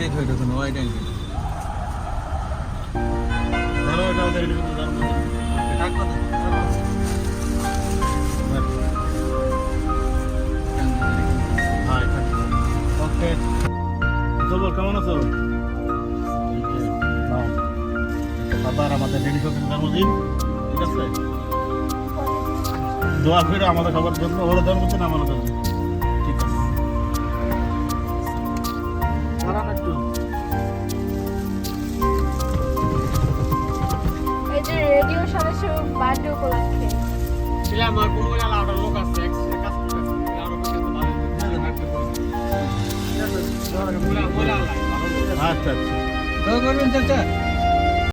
দিয়ে ধরে কোনো ওয়াইড অ্যাঙ্গেল ধরো এটা ওদের হ্যাঁ, কেমন আছো? বাবার আমাদের রেডি জন্মদিন। ঠিক আছে? দোয়া করে আমাদের সবার জন্য ওরা জন্মদিন আমাদের জন্য। ছিলাম কোনো গেলে লোক আছে কাজ করতেছে আরও বেশি ভালো আচ্ছা আচ্ছা। করবেন চাচা